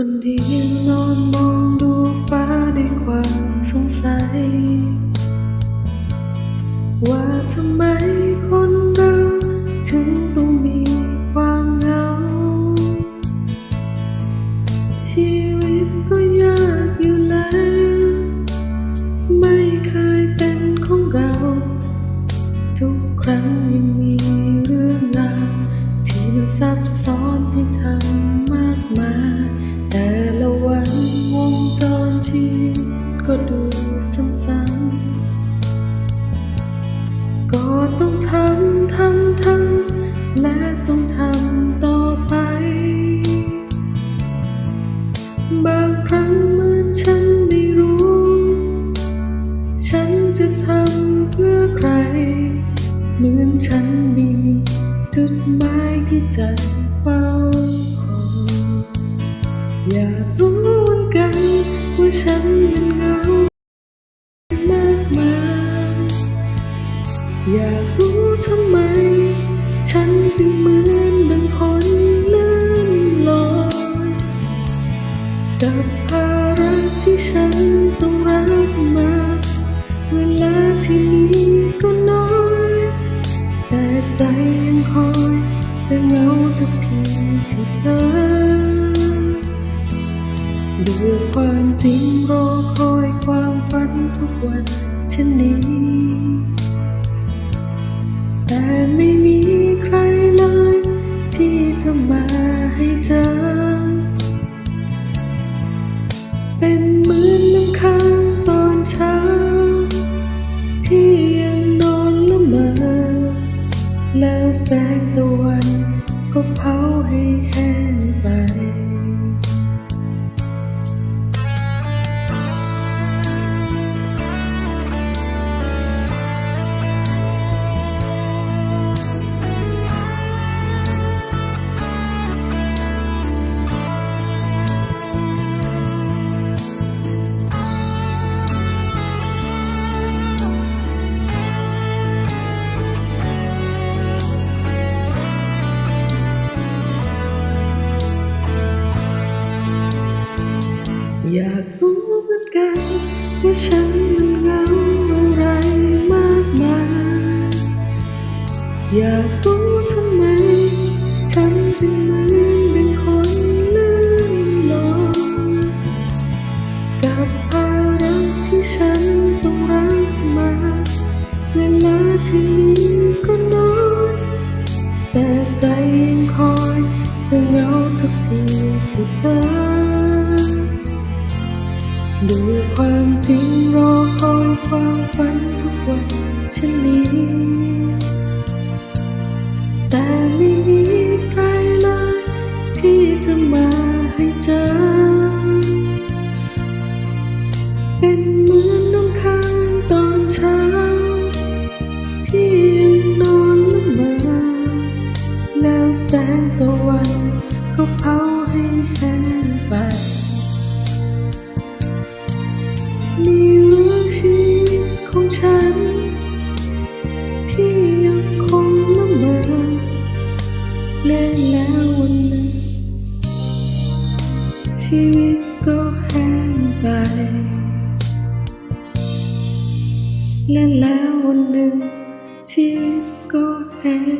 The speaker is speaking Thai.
คนเดียวนอนมองดูฟ้าด้วยความสงสัย ว่าทำไมคนเราถึงต้องมีความเหงา ชีวิตก็ยากอยู่แล้ว ไม่เคยเป็นของเรา ทุกครั้งยังมี ไมายที่ใจเฝ้าคอยอย่ารู้เหมือนกันว่าฉันยังเหงามากมายอยาก ที่อด้วยความจริงรอคอยความฝันทุกวันเช่นนี้ กันว่าฉันมันเหงาอะไรมากมายอยากรู้ทำไมฉันจึงเหมือนเป็นคนลื่นลอยกับภาระที่ฉันต้องรับมา เวลาที่มีก็น้อย แต่ใจยังคอยจะเหงาทุกที ความฝันทุกวันเช่นนี้ แต่ไม่มีใครเลยที่จะมาให้เจอ ก็แห้งไป และแล้ววันหนึ่งชีวิตก็แห้ง